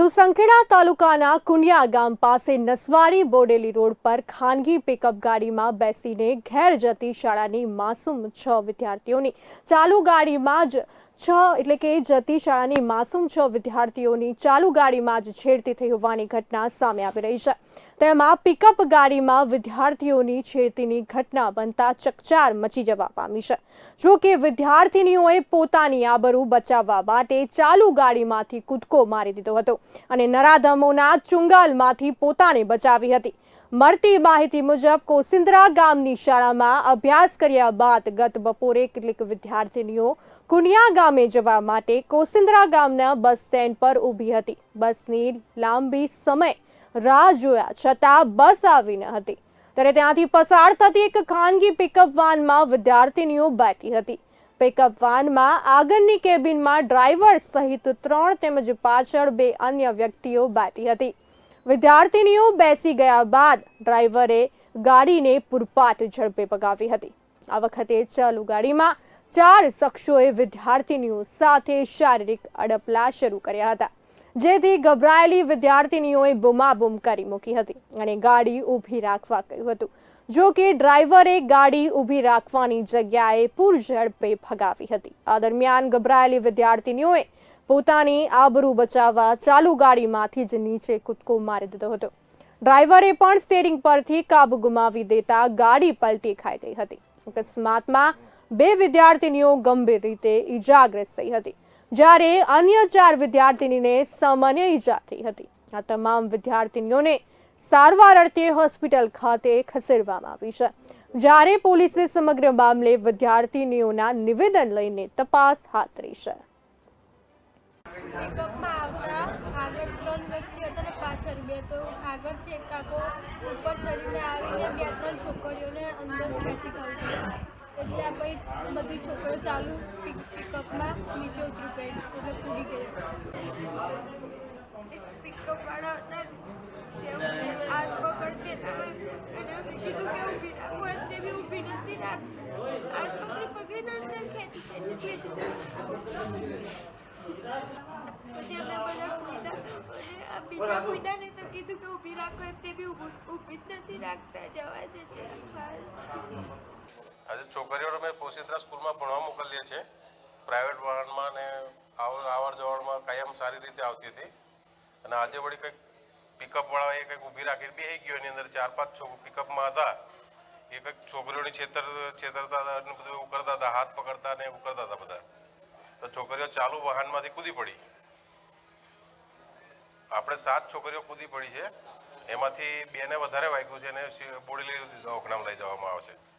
તો સંખેડા તાલુકાના કુંડિયા ગામ પાસે નસવાડી બોડેલી રોડ પર ખાનગી પિકઅપ ગાડીમાં બેસીને ઘેર જતી શાળાની માસૂમ છ વિદ્યાર્થીઓની ચાલુ ગાડીમાં જ છ, એટલે કે જતી શાળાની માસૂમ છ વિદ્યાર્થીઓની ચાલુ ગાડીમાં જ છેડતી થઈ હોવાની ઘટના સામે આવી રહી છે. તેમાં પિકઅપ ગાડીમાં વિદ્યાર્થીઓની છેડતીની ઘટના બનતા ચકચાર મચી જવા પામી છે. જો કે વિદ્યાર્થીનીઓએ પોતાની આબરૂ બચાવવા માટે ચાલુ ગાડીમાંથી કૂદકો મારી દીધો હતો અને નરાધમોના ચુંગાલમાંથી પોતાને બચાવી હતી. મળતી માહિતી મુજબ કોસિંદ્રા ગામની શાળામાં અભ્યાસ કર્યા બાદ ગત બપોરે કેટલીક વિદ્યાર્થીનીઓ કુનિયા ગામે જવા માટે કોસિંદ્રા ગામના બસ સ્ટેન્ડ પર ઊભી હતી. બસની લાંબી સમય રાહ જોયા છતાં બસ આવી ન હતી. ત્યારે ત્યાંથી પસાર થતી એક ખાનગી પિકઅપ વાનમાં વિદ્યાર્થીનીઓ બેઠી હતી. પિકઅપ વાનમાં આગળની કેબિનમાં ડ્રાઈવર સહિત ત્રણ તેમજ પાછળ બે અન્ય વ્યક્તિઓ બેઠી હતી. વિદ્યાર્થીનીઓ બેસી ગયા બાદ ડ્રાઈવરે ગાડીને પૂરપાટ ઝડપે પગાવી હતી. આ વખતે ચાલુ ગાડીમાં ચાર શખ્સોએ વિદ્યાર્થીનીઓ સાથે શારીરિક અડપલા શરૂ કર્યા હતા, જેથી ગભરાયેલી વિદ્યાર્થીનીઓએ બૂમાબૂમ કરી મૂકી હતી અને ગાડી ઊભી રાખવા કહ્યું હતું. જો કે ડ્રાઈવરે ગાડી ઊભી રાખવાની જગ્યાએ પૂર ઝડપે ભગાવી હતી. આ દરમિયાન ગભરાયેલી વિદ્યાર્થીનીઓએ પોતાની આબરૂ બચાવવા ચાલુ ગાડીમાંથી જ નીચે કૂદકો મારી દીધો હતો. ડ્રાઈવરે પણ સ્ટેરિંગ પરથી કાબુ ગુમાવી દેતા ગાડી પલટી ખાઈ ગઈ હતી. અકસ્માતમાં બે વિદ્યાર્થીનીઓ ગંભીર રીતે ઈજાગ્રસ્ત થઈ હતી, જ્યારે અન્ય ચાર વિદ્યાર્થીનીને સામાન્ય ઈજા થઈ હતી. આ તમામ વિદ્યાર્થીનીઓને સારવાર અર્થે હોસ્પિટલ ખાતે ખસેડવામાં આવી છે. જ્યારે પોલીસે સમગ્ર મામલે વિદ્યાર્થીનીઓના નિવેદન લઈને તપાસ હાથ ધરી છે. પિકઅપમાં આવતા આગળ ત્રણ વ્યક્તિ હતા ને પાછળ બે. તો આગળથી એક કાકો ઉપર ચડીને આવીને બે ત્રણ છોકરીઓને અંદર ખેંચી ખાઈ એટલે આ પછી બધી છોકરીઓ ચાલુ પિક પિકઅપમાં નીચે ઉતરી ગઈ. એટલે પૂરી તેમને હાથ પકડતી બી ઊભી નથી રાખતી. હાથ પકડી પકડીને અંદર ખેંચી પછી અમે બધા કૂદ્યા બીજા કૂદ્યા તો કીધું કે ઊભી રાખો એમ તે બી ઊભી જ નથી રાખતા જવા દે છે આજે છોકરીઓને અમે પોશિત્રા સ્કૂલમાં ભણવા મોકલીએ છીએ. પ્રાઇવેટ વાહનમાં ને આવ આવર જવરમાં કાયમ સારી રીતે આવતી હતી. અને આજે વળી કંઈક પિકઅપવાળાએ કંઈક ઊભી રાખીને બેસી ગયો એની અંદર ચાર પાંચ છોક પિકઅપમાં હતા. એ કંઈક છોકરીઓની છેતર છેતરતા હતા અને બધું એવું કરતા હતા હાથ પકડતા ને એવું કરતા હતા બધા. તો છોકરીઓ ચાલુ વાહનમાંથી કૂદી પડી. આપણે સાત છોકરીઓ કૂદી પડી છે. એમાંથી બેને વધારે વાગ્યું છે અને બોડી બોડેલી દવાખાનામાં લઈ જવામાં આવે છે.